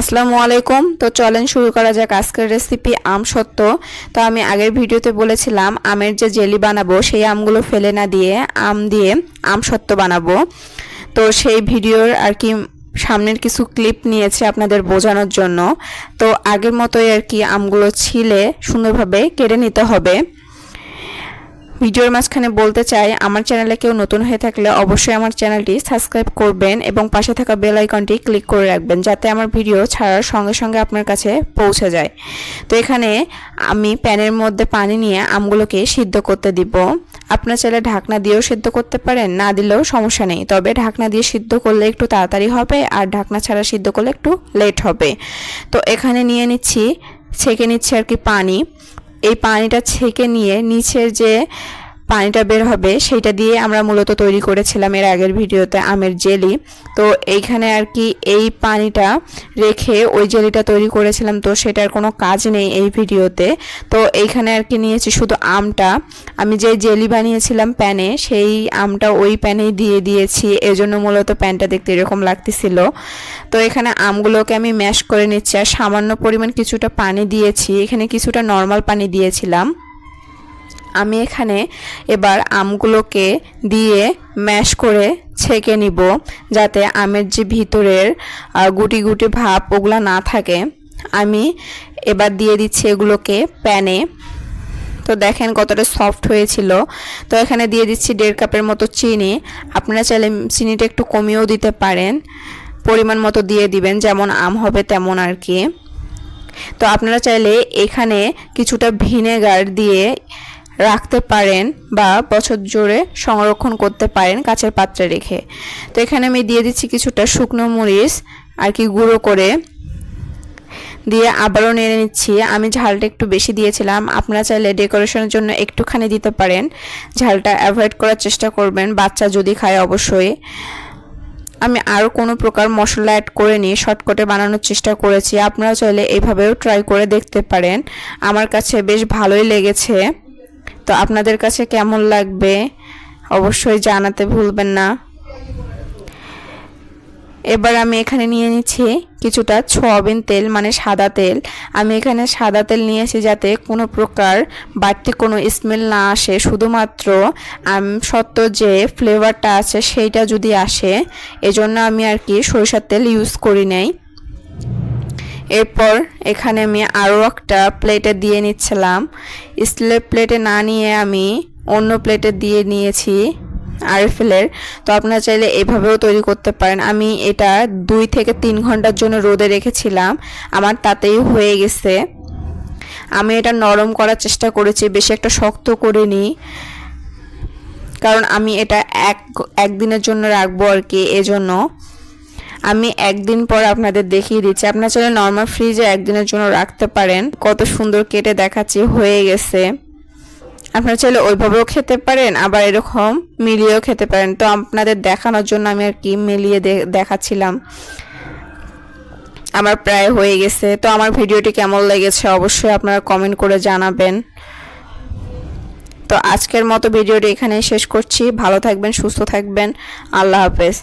আসসালামু আলাইকুম। তো চলেন শুরু করা যাক আজকের রেসিপি আম সত্য। তো আমি আগের ভিডিওতে বলেছিলাম, আমের যে জেলি বানাবো, সেই আমগুলো ফেলে না দিয়ে, আম দিয়ে আম সত্য বানাবো। তো সেই ভিডিওর আর কি সামনের কিছু ক্লিপ নিয়েছে আপনাদের বোঝানোর জন্য। তো আগের মতোই আর কি আমগুলো ছিলে, সুন্দরভাবে কেটে নিতে হবে। ভিডিওর মাঝখানে বলতে চাই, আমার চ্যানেলে কেউ নতুন হয়ে থাকলে অবশ্যই আমার চ্যানেলটি সাবস্ক্রাইব করবেন এবং পাশে থাকা বেল আইকনটি ক্লিক করে রাখবেন যাতে আমার ভিডিও ছাড়ার সঙ্গে সঙ্গে আপনার কাছে পৌঁছে যায়। তো এখানে আমি প্যানের মধ্যে পানি নিয়ে আমগুলোকে সিদ্ধ করতে দিব। আপনার চাইলে ঢাকনা দিয়েও সিদ্ধ করতে পারেন, না দিলেও সমস্যা নেই। তবে ঢাকনা দিয়ে সিদ্ধ করলে একটু তাড়াতাড়ি হবে আর ঢাকনা ছাড়া সিদ্ধ করলে একটু লেট হবে। তো এখানে নিয়ে নিচ্ছি, ছেঁকে নিচ্ছি আর কি পানি। এই পানিটা ছেঁকে নিয়ে নিচের যে পানিটা বের হবে, সেইটা দিয়ে আমরা মূলত তৈরি করেছিলাম এর আগের ভিডিওতে আমের জেলি। তো এইখানে আর কি এই পানিটা রেখে ওই জেলিটা তৈরি করেছিলাম, তো সেটার কোনো কাজ নেই এই ভিডিওতে। তো এইখানে আর কি নিয়েছি শুধু আমটা। আমি যে জেলি বানিয়েছিলাম প্যানে, সেই আমটা ওই প্যানেই দিয়ে দিয়েছি, এজন্য মূলত প্যানটা দেখতে এরকম লাগতেছিল। তো এখানে আমগুলোকে আমি ম্যাশ করে নিচ্ছি, আর সামান্য পরিমাণ কিছুটা পানি দিয়েছি। এখানে কিছুটা নর্মাল পানি দিয়েছিলাম। আমি এখানে এবার আমগুলোকে দিয়ে ম্যাশ করে ছেঁকে নিব, যাতে আমের যে ভিতরের গুটি গুটি ভাব ওগুলো না থাকে। আমি এবার দিয়ে দিচ্ছি এগুলোকে প্যানে। তো দেখেন কতটা সফট হয়েছিল। তো এখানে দিয়ে দিচ্ছি দেড় কাপের মতো চিনি। আপনারা চাইলে চিনিটা একটু কমিয়েও দিতে পারেন। পরিমাণ মতো দিয়ে দিবেন, যেমন আম হবে তেমন আর কি। তো আপনারা চাইলে এখানে কিছুটা ভিনেগার দিয়ে রাখতে পারেন বা বছর জুড়ে সংরক্ষণ করতে পারেন কাঁচের পাত্রে রেখে। তো এখানে আমি দিয়ে দিচ্ছি কিছুটা শুকনো মরিচ আর কি গুঁড়ো করে। দিয়ে আবারও নেড়ে নিচ্ছি। আমি ঝালটা একটু বেশি দিয়েছিলাম। আপনারা চাইলে ডেকোরেশনের জন্য একটুখানি দিতে পারেন। ঝালটা অ্যাভয়েড করার চেষ্টা করবেন। বাচ্চা যদি খায় অবশ্যই। আমি আরও কোনো প্রকার মশলা অ্যাড করে নিয়ে শর্টকটে বানানোর চেষ্টা করেছি। আপনারা চাইলে এইভাবেও ট্রাই করে দেখতে পারেন। আমার কাছে বেশ ভালোই লেগেছে। তো আপনাদের কাছে কেমন লাগবে? অবশ্যই জানাতে ভুলবেন না। এবার আমি এখানে নিয়ে নিচ্ছি কিছুটা সোয়াবিন তেল মানে সাদা তেল। আমি এখানে সাদা তেল নিয়েছি যাতে কোনো প্রকার বাড়তি কোনো স্মেল না আসে। শুধুমাত্র সত্য যে ফ্লেভারটা আছে, সেইটা যদি আসে, এজন্য আমি আর কি সরিষার তেল ইউজ করি নাই। এরপর এখানে আমি আরও একটা প্লেটে দিয়ে নিচ্ছিলাম। স্টিলের প্লেটে না নিয়ে আমি অন্য প্লেটে দিয়ে নিয়েছি আরএফএলের। তো আপনারা চাইলে এভাবেও তৈরি করতে পারেন। আমি এটা দুই থেকে তিন ঘণ্টার জন্য রোদে রেখেছিলাম। আমার তাতেই হয়ে গেছে। আমি এটা নরম করার চেষ্টা করেছি, বেশি একটা শক্ত করে করিনি। কারণ আমি এটা এক, একদিনের জন্য রাখব আর কি, এজন্য। আমি একদিন পর আপনাদের দেখিয়ে দিচ্ছি। আপনার চাইলে নর্মাল ফ্রিজে একদিনের জন্য রাখতে পারেন। কত সুন্দর কেটে দেখাচ্ছি, হয়ে গেছে। আপনারা চাইলে ওইভাবেও খেতে পারেন, আবার এরকম মিলিয়েও খেতে পারেন। তো আপনাদের দেখানোর জন্য আমি আর কি মিলিয়ে দেখাচ্ছিলাম। আমার প্রায় হয়ে গেছে। তো আমার ভিডিওটি কেমন লেগেছে অবশ্যই আপনারা কমেন্ট করে জানাবেন। তো আজকের মতো ভিডিওটি এখানেই শেষ করছি। ভালো থাকবেন, সুস্থ থাকবেন। আল্লাহ হাফেজ।